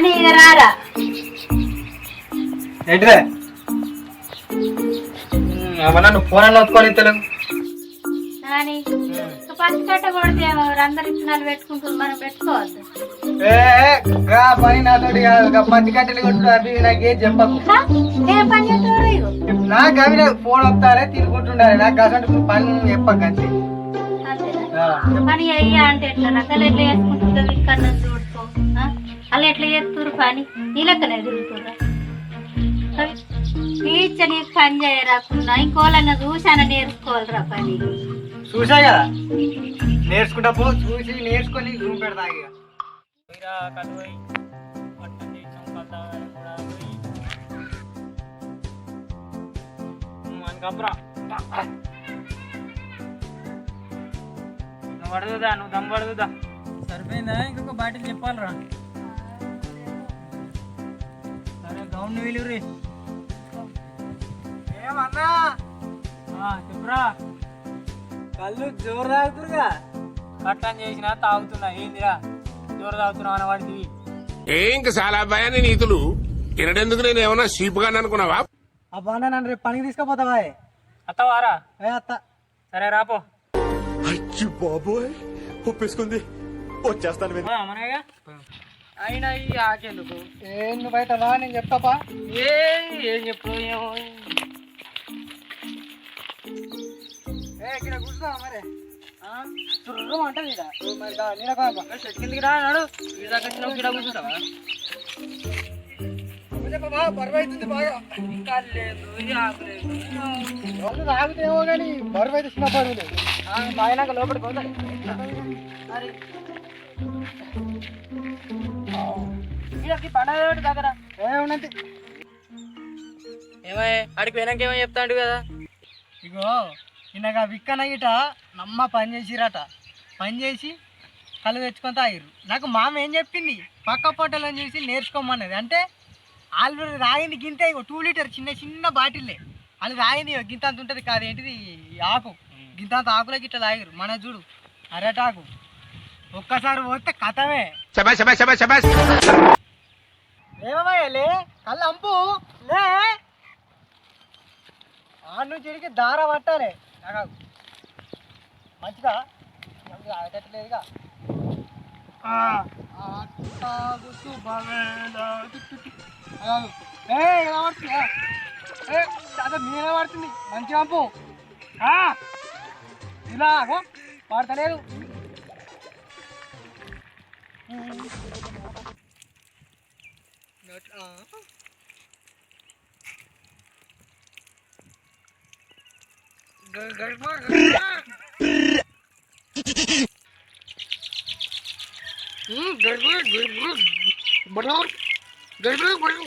నాని ఇక రారా. ఏంటిదే? ఏమన్నా నువ్వు ఫోన్ అన్న ఒత్తుకొని తెలుగు ఇక పచ్చి కట్ట కొడితే అందరు ఇత్తనాలు పెట్టుకుంటారు మనం పెట్టుకోవద్దు. ఏ గా పని నాతోటి కాదు గా పత్తి కట్టెలు కొట్టు అది ఇది నాకేం చెప్పకు. హా? ఏ పని చేస్తావు ఇగో? నాకు అవి నాకు ఫోన్ వస్తారే తినుకుంటుండాలి నాకు అసలు పని చెప్పకు అంతే. అంతేనా? ఆ, పని అయ్యా అంటే ఎట్లా? రకాలు ఎట్లా చేసుకుంటుందో ఇక్కడ చూడుకో ఆ? వాళ్ళు ఎట్లా చేస్తున్నారు పని? నీ లెక్కనే తిరుగుతుర్రా? టీచ నీకు పని చేయరాకున్నా ఇంకోళ్ళన్నా చూసాన నేర్చుకోవాలిరా పని? చూసా కదా. నేర్చుకుంటా పో చూసి నేర్చుకొని రూమ్ పెడతా ఇక. నువ్వు పడదుదా నువ్వు దమ్ పడదుదా సరిపోయిందా? ఇంకొక బాటిల్ చెప్పాలరా. గౌన్ వీలురి. ఏమన్నా చెప్పురా. కళ్ళు జోరు తాగుతురుగా. కట్టం చేసినా తాగుతున్నా. ఏందిరా? జోరు తాగుతున్నావు అనవాడికి ఏంక చాలా భయాన్ని నీతులు. తినడెందుకు నేను ఏమన్నా సీపుగా అనుకున్నావా? అబ్బా అన్న నన్ను రేపు పనికి తీసుకుపోతావా? అత్తవారా ఏ అత్త? సరే రాపో అచ్చి బాబోయ్. ఒప్పేసుకుంది. వచ్చేస్తాను మనగా అయినా ఈ ఆకెందుకు? ఏం నువ్వు బయట రా నేను చెప్తాపా? ఏ ఏం చెప్పు ఏమో ఏ ఇక్కడ కూర్చున్నా మరి? చుర్రం అంటది ఇక మరి దా, నీడ. చెట్టు కిందికి రా నడు. ఈ దగ్గర చిన్న గిడ కూర్చుంటావా? చెప్పమ్మా, బరువు అవుతుంది బాగా. ఇంకా లేదు ఈ ఆకు లేదు. వాళ్ళు తాగుతేమో కానీ బరువు అయితే చిన్న బరువు లేదు. తాగినాక లోపలికి పోతాయి పండగ ఒకటి దగ్గర. ఏమున్నది ఏమై ఆడికి పోయినాక ఏమో చెప్తాడు కదా? ఇగో నిన్నగా విక్కన గిట నమ్మ పని చేసిరట. పని చేసి కళ్ళు తెచ్చుకొని తాగిర్రు. నాకు మామ ఏం చెప్పింది? పక్క పొట్టలని చూసి నేర్చుకోమన్నది. అంటే వాళ్ళు రాగింది గింత ఇగో టూ లీటర్ చిన్న చిన్న బాటిల్లే. వాళ్ళు రాగింది ఇగో గింత అంత ఉంటుంది కాదు ఏంటిది? ఆకు. గింత అంత ఆకులకి ఇట్లా తాగిరు మన చూడు అరటాకు. ఒక్కసారి పోతే కథమే. శబాష్ లే కళ్ళు అంపు. లే. ఆడ నుంచి ఇడికి దార పట్టాలి. నాకు. మంచిగా? మంచిగా ఆగట్లేదుగా ఆ, పడుతుంది. మంచి టిక్టిక్. ఆగాగు. పడతలేదు. ఇలా పడుతుందా ఏ అదే మీరే పడుతుంది మంచిగా అంపు ఆ, ఇలా ఆగో పడతలేదు నోట్లో ఆ. గ- గడప గడప. ఉమ్, గడప గడప బడవ. గడప బడవ.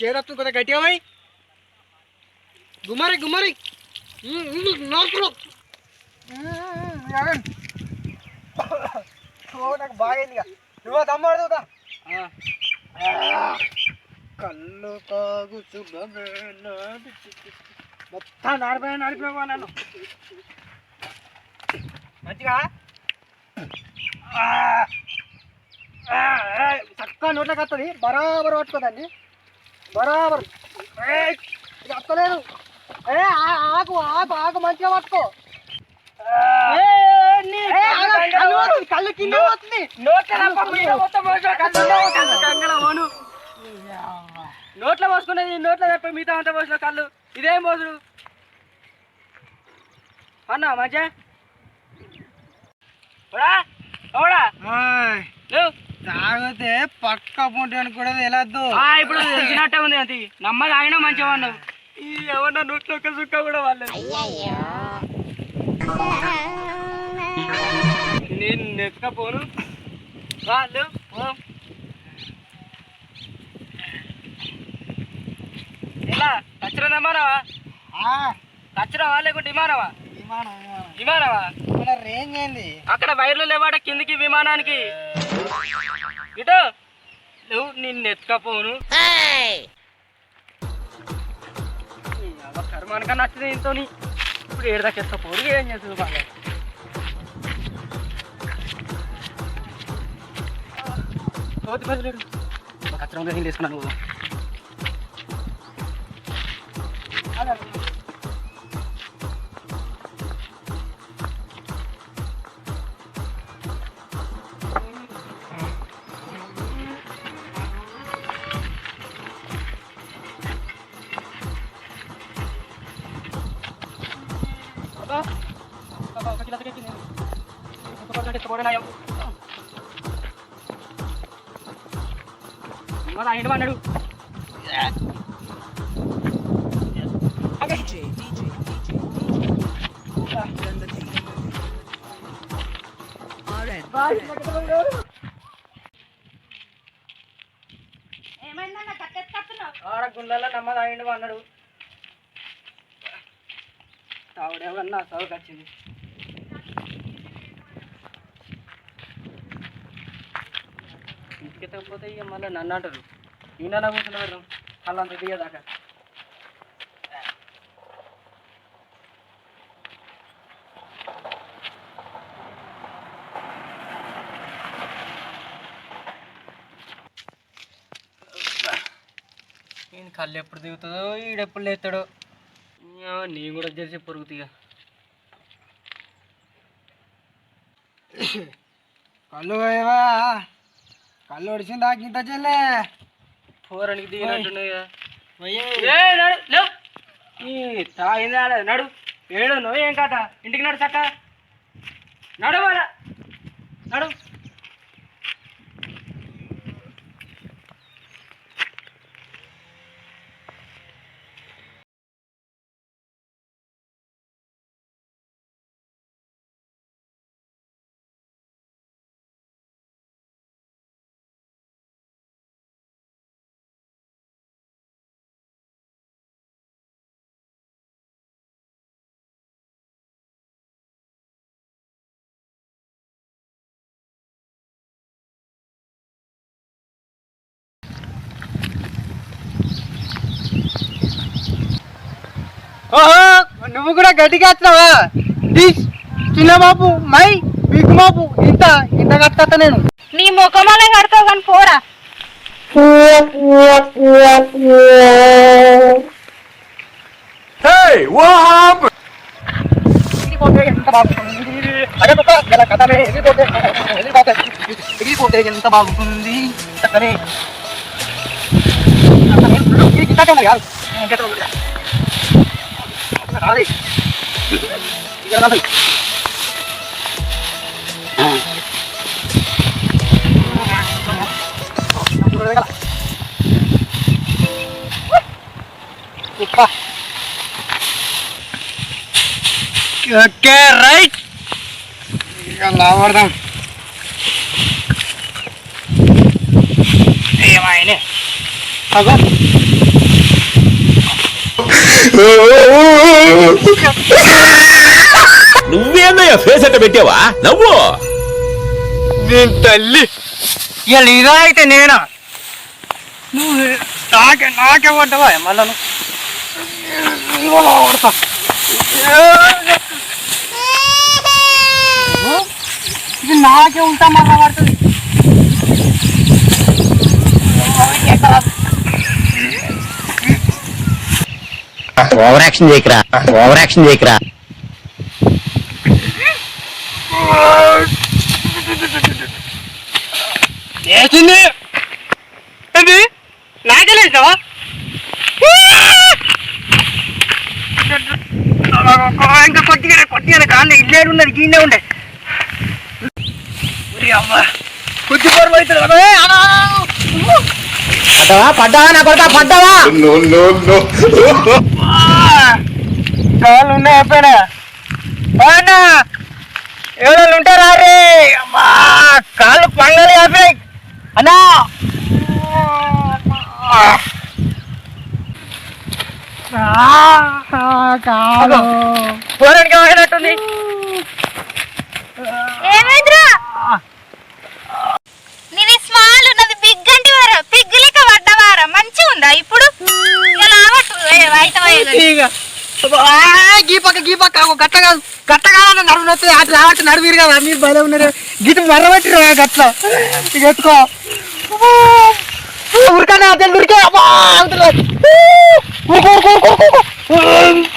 చేదత్తు కొద్దిగా గట్టిగా పోయి. గుమ్మరి గుమ్మరి. నాకు బాగైంది నువ్వు కళ్ళు తాగు మొత్తం నాడిపోయా నాడిపోయా నన్ను. మంచిగా? చక్కగా నోట్లోకి వస్తుంది బరాబర్ పట్టుకోదండి బరాబర్. ఏయ్, ఇది ఏ ఆ- ఆకు ఆకు ఆకు మంచిగా పట్టుకో. కళ్ళు కింద పోతుంది. నోట్లో పోసుకునేది నోట్లో తప్ప మిగతా అంతా పోసిన కళ్ళు. ఇదేం పోసుడు? అన్నా మంచిగా? లేవు. తాగితే పక్క పొంటాను కూడా ఆ, ఇప్పుడు తెలిసినట్టే ఉంది అంతే నమ్మ తాగినా మంచిగా ఈ ఎవరన్నా నోట్లో ఒక సుక్క కూడా వాళ్ళు నేను నెక్కపోను వాళ్ళు కచ్చరం తెమ్మానవా కచ్చరవా లేకుంటే విమానం విమానవా మన రేంజ్ ఏంది? అక్కడ వైర్లు లేవాట కిందికి విమానానికి. ఇటు. నువ్వు నిన్ను ఎత్తుకపోను కర్మానికన్నా నచ్చింది ఇంతో ఇప్పుడు ఏడు దాకా ఎత్తుకపోరు ఏం చేస్తుంది బాగా? తోటి బదులు కచ్చరం నీళ్ళు వేసుకున్నాను నువ్వు అన్నాడు. ఏమైందన్న కట్టెత్తుకొస్తున్నావు ఆడ గుండెల్లో నమ్మది అయిండు అన్నాడు. తావుడేమన్నా సౌకు వచ్చింది ఇంటికి ఎత్తకపోతే ఇక మళ్ళీ నన్ను అంటారు. ఈయన కూర్చున్నారు వాళ్ళంత దిగదాకా ఈయన కళ్ళు ఎప్పుడు దిగుతుందో ఈడెప్పుడు లేస్తాడో. నీ కూడా చేసి పొరుగుతిగా కళ్ళు కళ్ళు ఒడిసింది దాకింత చెల్లే? పోరానికి దిగినట్టున్నాయి కదా ఏ నడు లేవు ఈ తాగింది నడు. ఏడు నువ్వు ఏం కాట? ఇంటికి నడు చక్క. నడు మన నడు ఓహో నువ్వు కూడా గట్టిగా వచ్చినావా దిస్ చిన్న బాబు మై బిగ్ బాబు ఇంత ఇంత కట్టా నేను నీ ముఖమాలే కడతావు కానీ పోరా Hey, what happened? ఎగిరిపోతే ఎంత బాగుంటుంది అడగక ఇది గిట్టాకే మరి కాదు గట్ట రాది ఇక్కడ రాదు ఓకే రైట్ ఇక లావడదాం ఏమైనా అగో నువ్వేందయ్యా ఫేస్ అట్ట పెట్టావా? నవ్వు. నేను తల్లి. ఇక ఇదా అయితే నేనా? నువ్వు నాకే నాకే పడ్డావా? మళ్ళా కొడతా ఇది నాకే ఉంటా మళ్ళా పడుతుంది. ఓవర్ యాక్షన్ చేయకరా. ఓవర్ యాక్షన్ చేయకరా. ఏంది ఇంకా కొద్దిగా కొద్దిగా కాండి ఇల్లే ఉన్నది గీనే ఉండే. కొద్ది పొరవ అవుతుంది పడ్డావా పడ్డావా? నా కొడతా పడ్డావా? No, ఉన్నాయా పైన పైన ఎవరు ఉంటారా రే అమ్మా కాళ్ళు పంగలి అయిపోయి అన్నా. కాదు పోరానికి పోయినట్టుంది ఏమైందిరా నీది స్మాల్ ఉన్నది బిగ్ అంటే వారా పిగ్ లెక్క పడ్డవారా మంచిగా ఉందా ఇప్పుడు ఇక లావట్టు అయితే ఇక ఆ, గీ పక్క గీ పక్క ఓ గట్ల కాదు గట్ల కాదన్న నడుము నొప్పి అటు రావట్టు నడువు కదా మీరు భలే ఉన్నారు. గిట్ మర్రబెట్టిరు గట్ల. ఇక ఎత్తుకో. ఉరికానే అదే ఉరికే అమ్మా అవతల. ఊరుకో, ఊరుకో,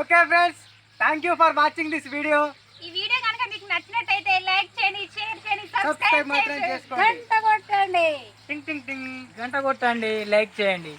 okay friends thank you for watching this video ఈ వీడియో కనుక మీకు నచ్చినట్టయితే లైక్ చేయండి షేర్ చేయండి సబ్స్క్రైబ్ మాత్రం చేసుకోండి. గంట కొట్టండి. టింగ్ టింగ్ టింగ్ గంట కొట్టండి. లైక్ చేయండి.